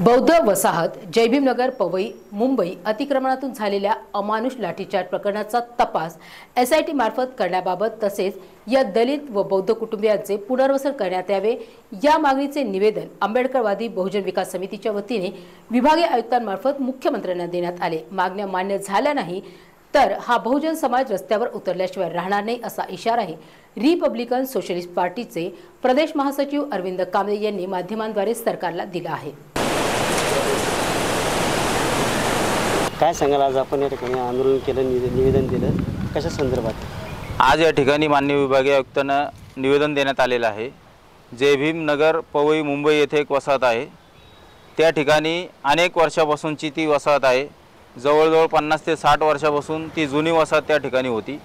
बौद्ध वसाहत जयभीमनगर पवई मुंबई अतिक्रमणातून झालेल्या अमानुष लाठीचार्ज प्रकरणाचा तपास एस आय मार्फत करण्याबाबत तसेच या दलित व बौद्ध कुटुंबियांचे पुनर्वसन करण्यात यावे. या मागणीचे निवेदन आंबेडकरवादी बहुजन विकास समितीच्या वतीने विभागीय आयुक्तांमार्फत मुख्यमंत्र्यांना देण्यात आले. मागण्या मान्य झाल्या नाही तर हा बहुजन समाज रस्त्यावर उतरल्याशिवाय राहणार नाही असा इशाराही रिपब्लिकन सोशलिस्ट पार्टीचे प्रदेश महासचिव अरविंद कांबळे यांनी माध्यमांद्वारे सरकारला दिला आहे. काय सांगाल आज आपण या ठिकाणी आंदोलन केलं निवे- निवेदन दिलं? कशा संदर्भात? आज या ठिकाणी मान्य विभागीय आयुक्तांना निवेदन देण्यात आलेलं आहे. जे भीम नगर पवई मुंबई येथे एक वसाहत आहे. त्या ठिकाणी अनेक वर्षापासूनची ती वसाहत आहे. जवळजवळ पन्नास ते साठ वर्षापासून ती जुनी वसाहत त्या ठिकाणी होती.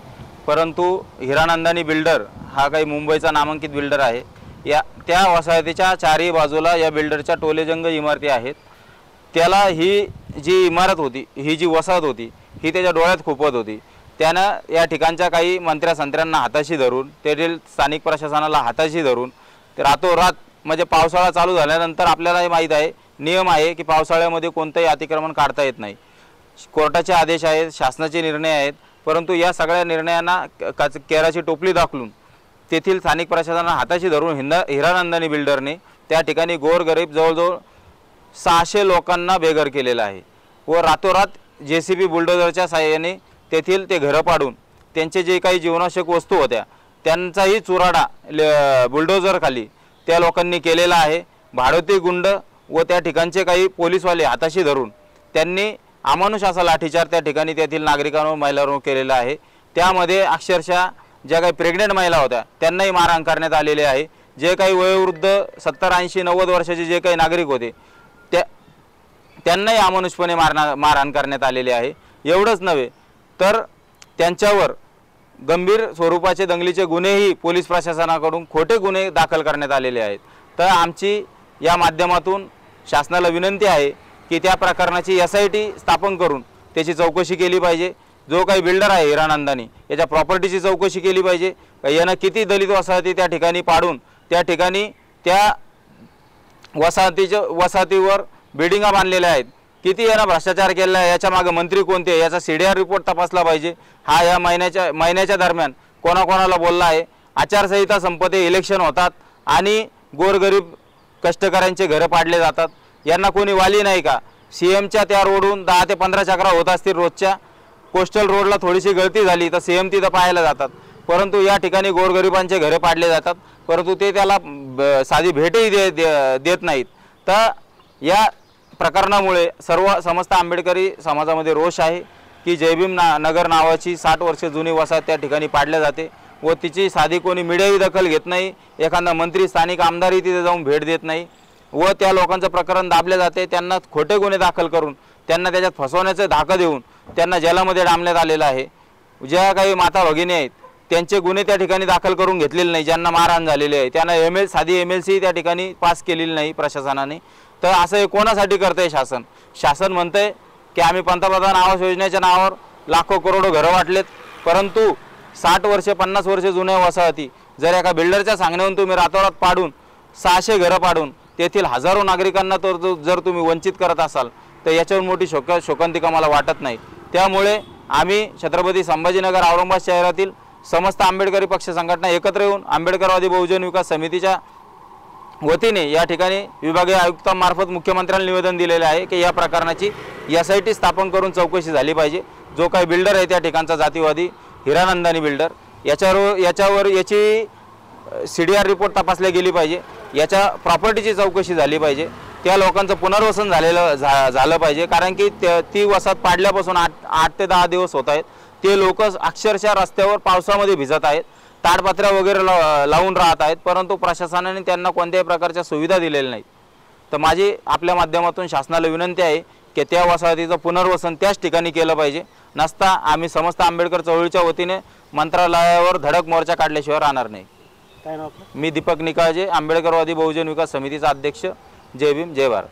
परंतु हिरानंदानी बिल्डर हा काही मुंबईचा नामांकित बिल्डर आहे. या त्या वसाहतीच्या चारही बाजूला या बिल्डरच्या टोलेजंग इमारती आहेत. त्याला ही जी इमारत होती ही जी वसाहत होती ही त्याच्या डोळ्यात खुपत होती. त्यानं या ठिकाणच्या काही मंत्र्यासंत्र्यांना हाताशी धरून तेथील स्थानिक प्रशासनाला हाताशी धरून ते रातोरात म्हणजे पावसाळा चालू झाल्यानंतर आपल्यालाही माहीत आहे नियम आहे की पावसाळ्यामध्ये कोणतंही अतिक्रमण काढता येत नाही. कोर्टाचे आदेश आहेत शासनाचे निर्णय आहेत परंतु या सगळ्या निर्णयांना क- काच केराची टोपली दाखलून तेथील स्थानिक प्रशासनाला हाताशी धरून हिंदा हिरानंदानी बिल्डरने त्या ठिकाणी गोरगरीब जवळजवळ सहाशे लोकांना बेघर केलेलं आहे. व रातोरात जे सी बी बुलडोझरच्या साहाय्याने तेथील ते घरं पाडून त्यांचे जे काही जीवनावश्यक वस्तू होत्या त्यांचाही चुराडा ल- बुलडोझरखाली त्या लोकांनी केलेला आहे. भाडोती गुंड व त्या ठिकाणचे काही पोलीसवाले हाताशी धरून त्यांनी अमानुष असा लाठीचार त्या ठिकाणी तेथील नागरिकांवर महिलांवर केलेला आहे. त्यामध्ये अक्षरशः ज्या काही प्रेग्नेंट महिला होत्या त्यांनाही मारहाण करण्यात आलेले आहे. जे काही वयोवृद्ध सत्तर ऐंशी नव्वद वर्षाचे जे काही नागरिक होते त्यांनाही अमानुषपणे मारणा मारहाण करण्यात आलेले आहे. एवढंच नव्हे तर त्यांच्यावर गंभीर स्वरूपाचे दंगलीचे गुन्हेही पोलीस प्रशासनाकडून खोटे गुन्हे दाखल करण्यात आलेले आहेत. तर आमची या माध्यमातून शासनाला विनंती आहे की त्या प्रकरणाची एस आय टी स्थापन करून त्याची चौकशी केली पाहिजे. जो काही बिल्डर आहे हिरानंदानी याच्या प्रॉपर्टीची चौकशी केली पाहिजे. यानं किती दलित वसाहती त्या ठिकाणी पाडून त्या ठिकाणी त्या वसाहतीच्या वसाहतीवर बिल्डिंगा बांधलेल्या आहेत. किती यानं भ्रष्टाचार केलेला आहे याच्या मागे मंत्री कोणते आहे? याचा सी डी आर रिपोर्ट तपासला पाहिजे. हा या महिन्याच्या महिन्याच्या दरम्यान कोणाकोणाला बोलला आहे? आचारसंहिता संपते इलेक्शन होतात आणि गोरगरीब कष्टकऱ्यांचे घरं पाडले जातात. यांना कोणी वाली नाही का? सी एमच्या त्या रोडहून दहा ते पंधरा चक्रा होत असतील रोजच्या. कोस्टल रोडला थोडीशी गळती झाली तर सी एम तिथं पाहायला जातात. परंतु या ठिकाणी गोरगरिबांचे घरे पाडले जातात. परंतु ते त्याला ब- साधी भेटही दे, दे देत नाहीत. तर या प्रकरणामुळे सर्व समस्त आंबेडकरी समाजामध्ये रोष आहे की जयभीम ना नगर नावाची साठ वर्ष जुनी वसाहत त्या ठिकाणी पाडल्या जाते व तिची साधी कोणी मीडियाही दखल घेत नाही एखादा मंत्री स्थानिक आमदारही तिथे जाऊन भेट देत नाही व त्या लोकांचं प्रकरण दाबले जाते त्यांना खोटे गुन्हे दाखल करून त्यांना त्याच्यात फसवण्याचं धाकं देऊन त्यांना जेलामध्ये डांबण्यात आलेलं आहे. ज्या काही माता भगिनी आहेत त्यांचे गुन्हे त्या ठिकाणी दाखल करून घेतलेले नाही ज्यांना मारहाण झालेली आहे. त्यांना एम एल साधी एम एल सी त्या ठिकाणी पास केलेली नाही प्रशासनाने. तर असं हे कोणासाठी करतंय शासन? शासन म्हणतंय की आम्ही पंतप्रधान आवास योजनेच्या नावावर लाखो करोडो घरं वाटलेत परंतु साठ वर्षे पन्नास वर्षे जुन्या वसाहती जर एका बिल्डरच्या सांगण्यावरून तुम्ही रातोरात पाडून सहाशे घरं पाडून तेथील हजारो नागरिकांना तर जर तुम्ही वंचित करत असाल तर याच्यावर मोठी शोक शोकांतिका मला वाटत नाही. त्यामुळे आम्ही छत्रपती संभाजीनगर औरंगाबाद शहरातील समस्त आंबेडकरी पक्ष संघटना एकत्र येऊन आंबेडकरवादी बहुजन विकास समितीच्या वतीने या ठिकाणी विभागीय आयुक्तांमार्फत मुख्यमंत्र्यांना निवेदन दिलेले आहे की या प्रकरणाची एस आय टी स्थापन करून चौकशी झाली पाहिजे. जो काही बिल्डर आहे त्या ठिकाणचा जातीवादी हिरानंदानी बिल्डर याच्यावर याच्यावर याची सी डी आर रिपोर्ट तपासल्या गेली पाहिजे. याच्या प्रॉपर्टीची चौकशी झाली पाहिजे. त्या लोकांचं पुनर्वसन झालेलं झा झालं पाहिजे. कारण की त्या- ती वसात पाडल्यापासून आठ आठ ते दहा दिवस होत आहेत. ते लोक अक्षरशः रस्त्यावर पावसामध्ये भिजत आहेत. ताडपत्र्या वगैरे लावून राहत आहेत परंतु प्रशासनाने त्यांना कोणत्याही प्रकारच्या सुविधा दिलेल्या नाहीत. तर माझी आपल्या माध्यमातून शासनाला विनंती आहे की त्या वसाहतीचं पुनर्वसन त्याच ठिकाणी केलं पाहिजे. नसता आम्ही समस्त आंबेडकर चळवळीच्या वतीने मंत्रालयावर धडक मोर्चा काढल्याशिवाय राहणार नाही. काय मी दीपक निकाळजे आंबेडकरवादी बहुजन विकास समितीचा अध्यक्ष. जय भीम जय भारत.